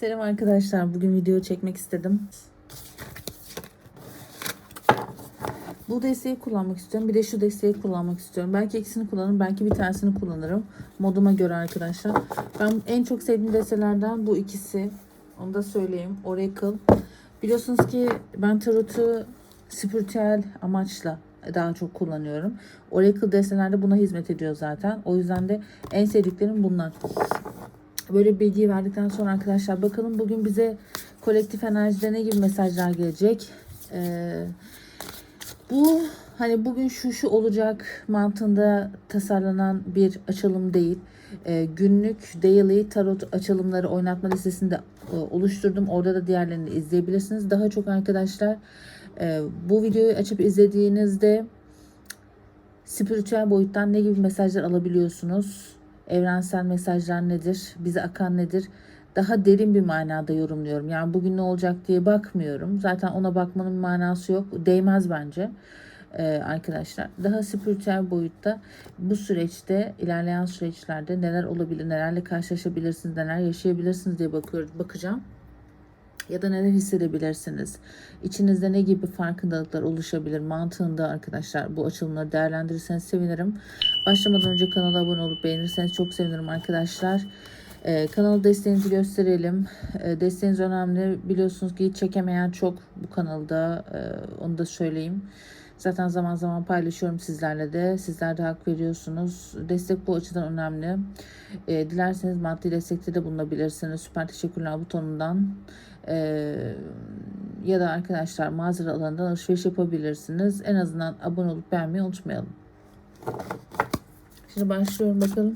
Selam arkadaşlar. Bugün video çekmek istedim. Bu desteği kullanmak istiyorum. Bir de şu desteği kullanmak istiyorum. Belki ikisini kullanırım. Belki bir tanesini kullanırım. Moduma göre arkadaşlar. Ben en çok sevdiğim destelerden bu ikisi. Onu da söyleyeyim. Oracle. Biliyorsunuz ki ben tarotu spiritüel amaçla daha çok kullanıyorum. Oracle destelerde buna hizmet ediyor zaten. O yüzden de en sevdiklerim bunlar. Böyle bilgiyi verdikten sonra arkadaşlar bakalım bugün bize kolektif enerjide ne gibi mesajlar gelecek. Ee, bu hani bugün şu şu olacak mantığında tasarlanan bir açılım değil. Ee, günlük daily tarot açılımları oynatma listesini de e, oluşturdum. Orada da diğerlerini izleyebilirsiniz. Daha çok arkadaşlar e, bu videoyu açıp izlediğinizde spiritüel boyuttan ne gibi mesajlar alabiliyorsunuz? Evrensel mesajlar nedir? Bize akan nedir? Daha derin bir manada yorumluyorum. Yani bugün ne olacak diye bakmıyorum. Zaten ona bakmanın manası yok. Değmez bence. Ee, arkadaşlar daha spiritüel boyutta bu süreçte ilerleyen süreçlerde neler olabilir, nelerle karşılaşabilirsiniz, neler yaşayabilirsiniz diye bakıyorum, bakacağım ya da neler hissedebilirsiniz? İçinizde ne gibi farkındalıklar oluşabilir mantığında arkadaşlar bu açılımları değerlendirirseniz sevinirim. Başlamadan önce kanala abone olup beğenirseniz çok sevinirim arkadaşlar. Ee, kanalı desteğinizi gösterelim. Ee, desteğiniz önemli. Biliyorsunuz ki hiç çekemeyen çok bu kanalda. Ee, onu da söyleyeyim. Zaten zaman zaman paylaşıyorum sizlerle de. Sizler de hak veriyorsunuz. Destek bu açıdan önemli. Ee, dilerseniz maddi destekte de bulunabilirsiniz. Süper teşekkürler butonundan. Ee, ya da arkadaşlar mağaza alanından alışveriş yapabilirsiniz. En azından abone olup beğenmeyi unutmayalım. Şimdi başlıyorum bakalım.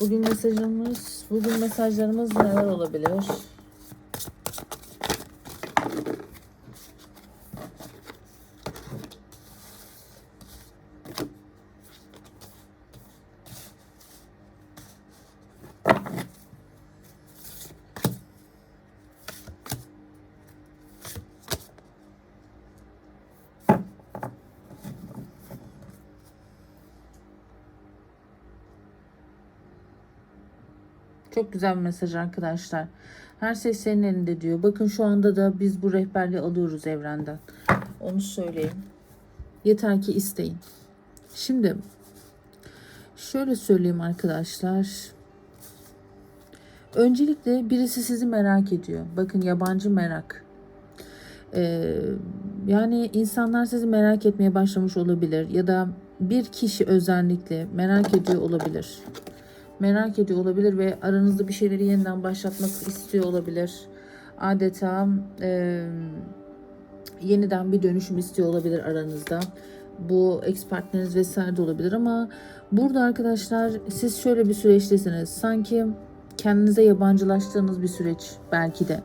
Bugün mesajımız, bugün mesajlarımız neler olabilir? Çok güzel bir mesaj arkadaşlar. Her şey senin elinde diyor. Bakın şu anda da biz bu rehberliği alıyoruz evrenden. Onu söyleyeyim. Yeter ki isteyin. Şimdi şöyle söyleyeyim arkadaşlar. Öncelikle birisi sizi merak ediyor. Bakın yabancı merak. Ee, yani insanlar sizi merak etmeye başlamış olabilir ya da bir kişi özellikle merak ediyor olabilir merak ediyor olabilir ve aranızda bir şeyleri yeniden başlatmak istiyor olabilir. Adeta e, yeniden bir dönüşüm istiyor olabilir aranızda. Bu ex partneriniz vesaire de olabilir ama burada arkadaşlar siz şöyle bir süreçtesiniz. Sanki kendinize yabancılaştığınız bir süreç belki de.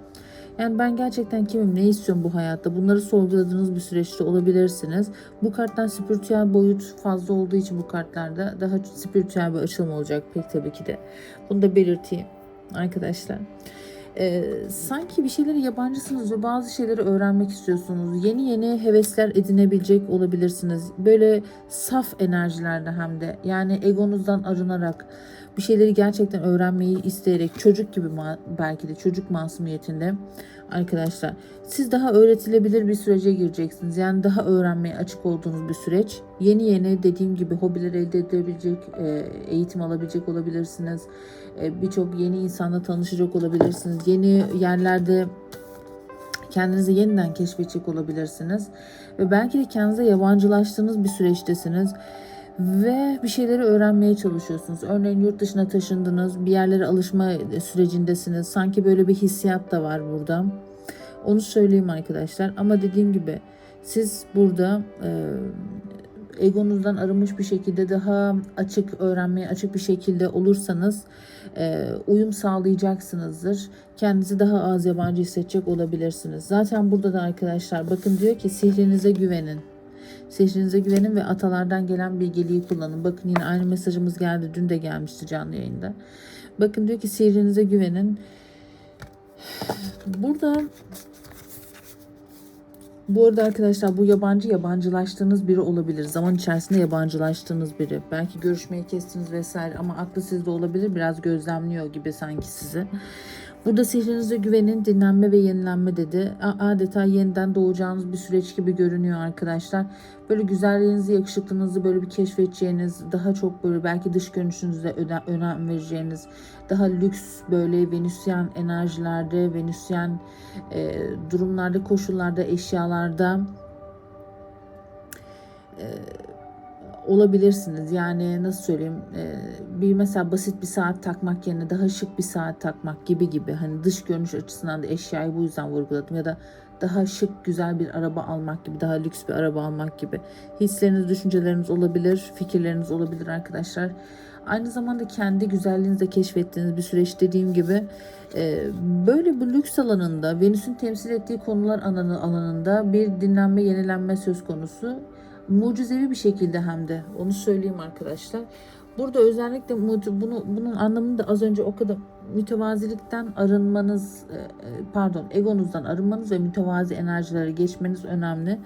Yani ben gerçekten kimim, ne istiyorum bu hayatta? Bunları sorguladığınız bir süreçte olabilirsiniz. Bu kartlar spiritüel boyut fazla olduğu için bu kartlarda daha spiritüel bir açılım olacak pek tabii ki de. Bunu da belirteyim arkadaşlar. Ee, sanki bir şeyleri yabancısınız ve bazı şeyleri öğrenmek istiyorsunuz. Yeni yeni hevesler edinebilecek olabilirsiniz. Böyle saf enerjilerde hem de. Yani egonuzdan arınarak bir şeyleri gerçekten öğrenmeyi isteyerek çocuk gibi belki de çocuk masumiyetinde arkadaşlar siz daha öğretilebilir bir sürece gireceksiniz. Yani daha öğrenmeye açık olduğunuz bir süreç. Yeni yeni dediğim gibi hobiler elde edebilecek, e, eğitim alabilecek olabilirsiniz. E, birçok yeni insanla tanışacak olabilirsiniz. Yeni yerlerde kendinizi yeniden keşfedecek olabilirsiniz. Ve belki de kendinize yabancılaştığınız bir süreçtesiniz ve bir şeyleri öğrenmeye çalışıyorsunuz. Örneğin yurt dışına taşındınız, bir yerlere alışma sürecindesiniz. Sanki böyle bir hissiyat da var burada. Onu söyleyeyim arkadaşlar. Ama dediğim gibi siz burada e, egonuzdan arınmış bir şekilde daha açık öğrenmeye açık bir şekilde olursanız e, uyum sağlayacaksınızdır. Kendinizi daha az yabancı hissedecek olabilirsiniz. Zaten burada da arkadaşlar bakın diyor ki sihrinize güvenin. Sihrinize güvenin ve atalardan gelen bilgeliği kullanın. Bakın yine aynı mesajımız geldi. Dün de gelmişti canlı yayında. Bakın diyor ki sihrinize güvenin. Burada bu arada arkadaşlar bu yabancı yabancılaştığınız biri olabilir. Zaman içerisinde yabancılaştığınız biri. Belki görüşmeyi kestiniz vesaire ama aklı sizde olabilir. Biraz gözlemliyor gibi sanki sizi. Burada sihrinize güvenin, dinlenme ve yenilenme dedi. Adeta yeniden doğacağınız bir süreç gibi görünüyor arkadaşlar. Böyle güzelliğinizi, yakışıklılığınızı böyle bir keşfedeceğiniz, daha çok böyle belki dış görünüşünüze öne- önem vereceğiniz, daha lüks böyle venüsyen enerjilerde, venüsyen e, durumlarda, koşullarda, eşyalarda e, olabilirsiniz. Yani nasıl söyleyeyim? E, bir mesela basit bir saat takmak yerine daha şık bir saat takmak gibi gibi. Hani dış görünüş açısından da eşyayı bu yüzden vurguladım. Ya da daha şık güzel bir araba almak gibi daha lüks bir araba almak gibi. Hisleriniz düşünceleriniz olabilir fikirleriniz olabilir arkadaşlar aynı zamanda kendi güzelliğinizi de keşfettiğiniz bir süreç dediğim gibi e, böyle bu lüks alanında Venüs'ün temsil ettiği konular alanı alanında bir dinlenme yenilenme söz konusu mucizevi bir şekilde hem de onu söyleyeyim arkadaşlar. Burada özellikle bunu bunun anlamını da az önce o kadar mütevazilikten arınmanız e, e, pardon egonuzdan arınmanız ve mütevazi enerjilere geçmeniz önemli.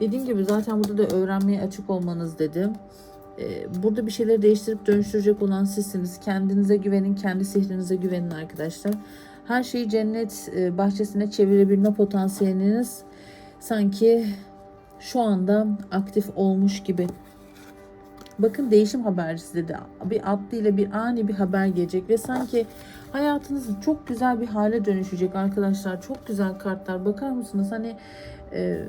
Dediğim gibi zaten burada da öğrenmeye açık olmanız dedim. E, Burada bir şeyleri değiştirip dönüştürecek olan sizsiniz. Kendinize güvenin, kendi sihrinize güvenin arkadaşlar. Her şeyi cennet e, bahçesine çevirebilme potansiyeliniz sanki şu anda aktif olmuş gibi. Bakın değişim habercisi dedi. Bir atlıyla bir ani bir haber gelecek ve sanki hayatınız çok güzel bir hale dönüşecek arkadaşlar. Çok güzel kartlar. Bakar mısınız? Hani e,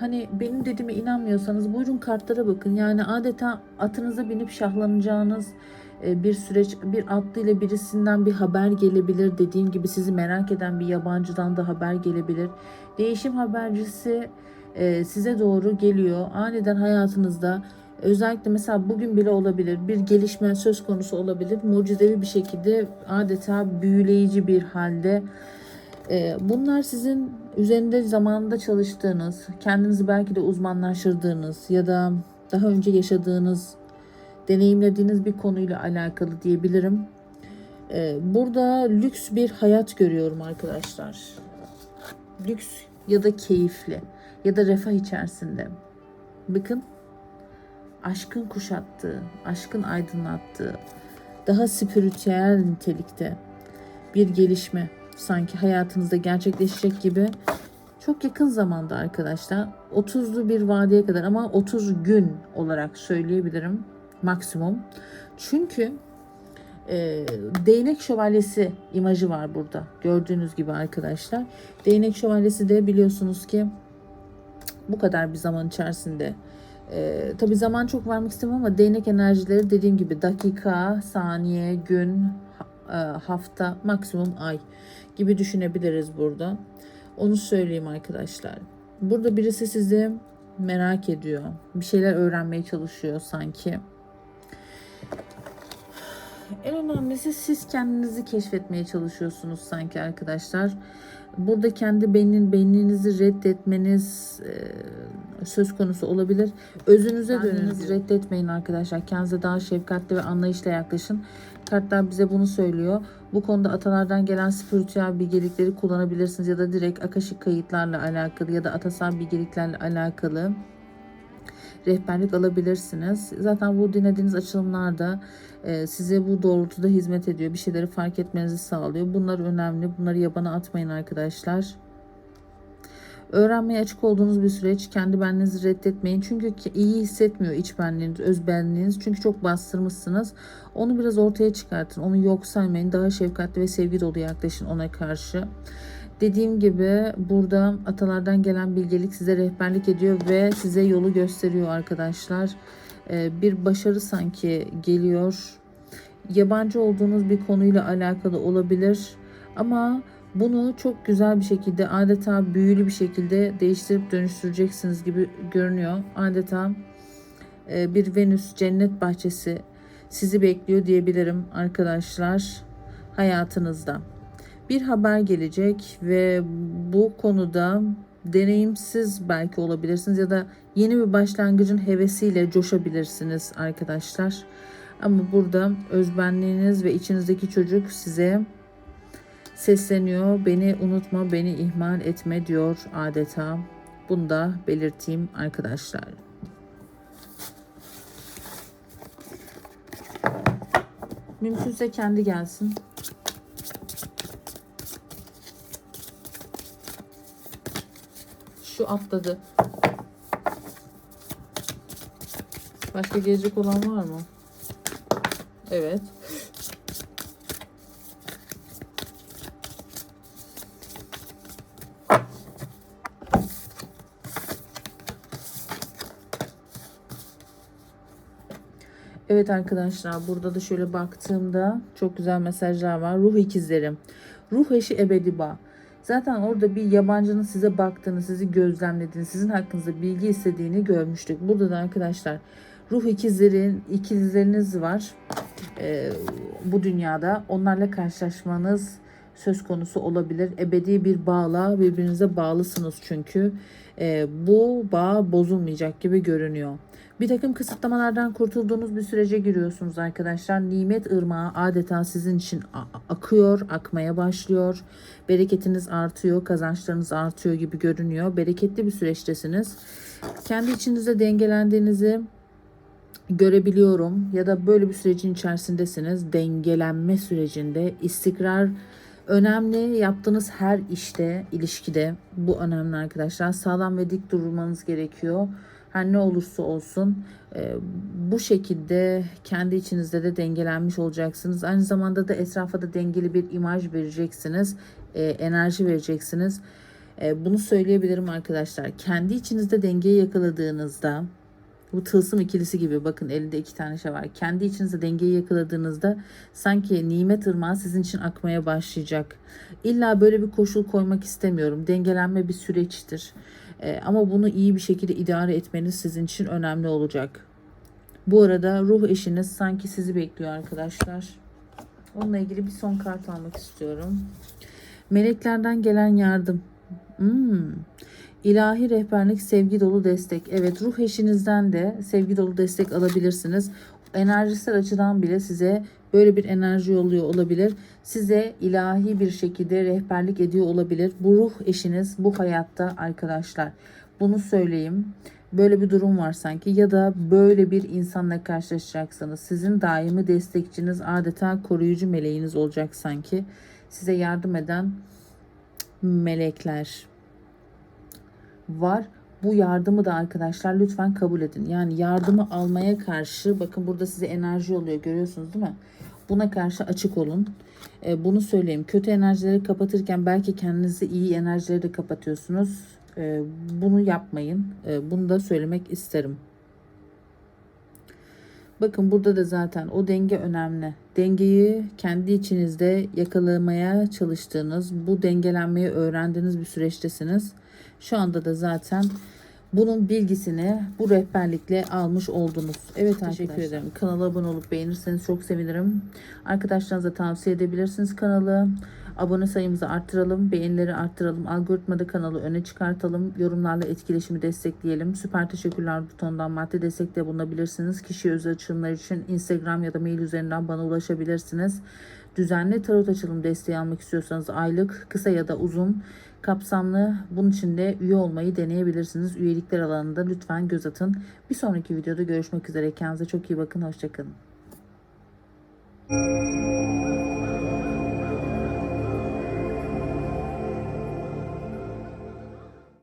hani benim dediğime inanmıyorsanız buyurun kartlara bakın. Yani adeta atınıza binip şahlanacağınız e, bir süreç bir atlıyla birisinden bir haber gelebilir. Dediğim gibi sizi merak eden bir yabancıdan da haber gelebilir. Değişim habercisi e, size doğru geliyor. Aniden hayatınızda özellikle mesela bugün bile olabilir bir gelişme söz konusu olabilir. Mucizevi bir şekilde adeta büyüleyici bir halde. E, bunlar sizin üzerinde zamanında çalıştığınız, kendinizi belki de uzmanlaştırdığınız ya da daha önce yaşadığınız, deneyimlediğiniz bir konuyla alakalı diyebilirim. E, burada lüks bir hayat görüyorum arkadaşlar. Lüks ya da keyifli ya da refah içerisinde. Bakın aşkın kuşattığı, aşkın aydınlattığı, daha spiritüel nitelikte bir gelişme sanki hayatınızda gerçekleşecek gibi çok yakın zamanda arkadaşlar 30'lu bir vadeye kadar ama 30 gün olarak söyleyebilirim maksimum. Çünkü e, değnek şövalyesi imajı var burada gördüğünüz gibi arkadaşlar. Değnek şövalyesi de biliyorsunuz ki bu kadar bir zaman içerisinde ee, tabii zaman çok vermek istemem ama değnek enerjileri dediğim gibi dakika, saniye, gün, e, hafta, maksimum ay gibi düşünebiliriz burada. Onu söyleyeyim arkadaşlar. Burada birisi sizi merak ediyor. Bir şeyler öğrenmeye çalışıyor sanki. En önemlisi siz kendinizi keşfetmeye çalışıyorsunuz sanki arkadaşlar. Burada kendi beyin, beyninizi reddetmeniz e, söz konusu olabilir. Özünüze dönünüz. Reddetmeyin arkadaşlar. Kendinize daha şefkatli ve anlayışla yaklaşın. Kartlar bize bunu söylüyor. Bu konuda atalardan gelen spiritüel bilgelikleri kullanabilirsiniz ya da direkt akasik kayıtlarla alakalı ya da atasal bilgeliklerle alakalı rehberlik alabilirsiniz. Zaten bu dinlediğiniz açılımlarda e, size bu doğrultuda hizmet ediyor. Bir şeyleri fark etmenizi sağlıyor. Bunlar önemli. Bunları yabana atmayın arkadaşlar. Öğrenmeye açık olduğunuz bir süreç. Kendi benliğinizi reddetmeyin. Çünkü iyi hissetmiyor iç benliğiniz, öz benliğiniz. Çünkü çok bastırmışsınız. Onu biraz ortaya çıkartın. Onu yok saymayın. Daha şefkatli ve sevgi dolu yaklaşın ona karşı. Dediğim gibi burada atalardan gelen bilgelik size rehberlik ediyor ve size yolu gösteriyor arkadaşlar. Ee, bir başarı sanki geliyor. Yabancı olduğunuz bir konuyla alakalı olabilir ama bunu çok güzel bir şekilde adeta büyülü bir şekilde değiştirip dönüştüreceksiniz gibi görünüyor. Adeta e, bir Venüs cennet bahçesi sizi bekliyor diyebilirim arkadaşlar hayatınızda bir haber gelecek ve bu konuda deneyimsiz belki olabilirsiniz ya da yeni bir başlangıcın hevesiyle coşabilirsiniz arkadaşlar. Ama burada özbenliğiniz ve içinizdeki çocuk size sesleniyor. Beni unutma, beni ihmal etme diyor adeta. Bunu da belirteyim arkadaşlar. Mümkünse kendi gelsin. Şu atladı. Başka gelecek olan var mı? Evet. Evet arkadaşlar burada da şöyle baktığımda çok güzel mesajlar var. Ruh ikizleri. Ruh eşi ebedi bağ. Zaten orada bir yabancının size baktığını, sizi gözlemlediğini, sizin hakkınızda bilgi istediğini görmüştük. Burada da arkadaşlar ruh ikizlerin ikizleriniz var ee, bu dünyada. Onlarla karşılaşmanız söz konusu olabilir. Ebedi bir bağla birbirinize bağlısınız çünkü. Ee, bu bağ bozulmayacak gibi görünüyor. Bir takım kısıtlamalardan kurtulduğunuz bir sürece giriyorsunuz arkadaşlar. Nimet ırmağı adeta sizin için akıyor, akmaya başlıyor. Bereketiniz artıyor, kazançlarınız artıyor gibi görünüyor. Bereketli bir süreçtesiniz. Kendi içinizde dengelendiğinizi görebiliyorum ya da böyle bir sürecin içerisindesiniz. Dengelenme sürecinde istikrar önemli. Yaptığınız her işte, ilişkide bu önemli arkadaşlar. Sağlam ve dik durmanız gerekiyor. Her ne olursa olsun e, bu şekilde kendi içinizde de dengelenmiş olacaksınız. Aynı zamanda da etrafa da dengeli bir imaj vereceksiniz. e, enerji vereceksiniz. E, bunu söyleyebilirim arkadaşlar. Kendi içinizde dengeyi yakaladığınızda bu tılsım ikilisi gibi bakın elinde iki tane şey var. Kendi içinizde dengeyi yakaladığınızda sanki nimet ırmağı sizin için akmaya başlayacak. İlla böyle bir koşul koymak istemiyorum. Dengelenme bir süreçtir. Ee, ama bunu iyi bir şekilde idare etmeniz sizin için önemli olacak. Bu arada ruh eşiniz sanki sizi bekliyor arkadaşlar. Onunla ilgili bir son kart almak istiyorum. Meleklerden gelen yardım. Hmm. İlahi rehberlik, sevgi dolu destek. Evet ruh eşinizden de sevgi dolu destek alabilirsiniz. Enerjisel açıdan bile size böyle bir enerji yolluyor olabilir. Size ilahi bir şekilde rehberlik ediyor olabilir. Bu ruh eşiniz bu hayatta arkadaşlar. Bunu söyleyeyim. Böyle bir durum var sanki ya da böyle bir insanla karşılaşacaksınız. Sizin daimi destekçiniz adeta koruyucu meleğiniz olacak sanki. Size yardım eden melekler var. Bu yardımı da arkadaşlar lütfen kabul edin. Yani yardımı almaya karşı bakın burada size enerji oluyor görüyorsunuz değil mi? Buna karşı açık olun. E, bunu söyleyeyim. Kötü enerjileri kapatırken belki kendinizi iyi enerjileri de kapatıyorsunuz. E, bunu yapmayın. E, bunu da söylemek isterim. Bakın burada da zaten o denge önemli. Dengeyi kendi içinizde yakalamaya çalıştığınız, bu dengelenmeyi öğrendiğiniz bir süreçtesiniz. Şu anda da zaten bunun bilgisini bu rehberlikle almış oldunuz. Evet teşekkür ederim. Kanala abone olup beğenirseniz çok sevinirim. Arkadaşlarınıza tavsiye edebilirsiniz kanalı. Abone sayımızı arttıralım, beğenileri arttıralım, algoritmada kanalı öne çıkartalım, yorumlarla etkileşimi destekleyelim. Süper teşekkürler butonundan maddi destekte bulunabilirsiniz. Kişi özel açılımlar için Instagram ya da mail üzerinden bana ulaşabilirsiniz. Düzenli tarot açılım desteği almak istiyorsanız aylık, kısa ya da uzun kapsamlı bunun için de üye olmayı deneyebilirsiniz. Üyelikler alanında lütfen göz atın. Bir sonraki videoda görüşmek üzere. Kendinize çok iyi bakın. Hoşçakalın.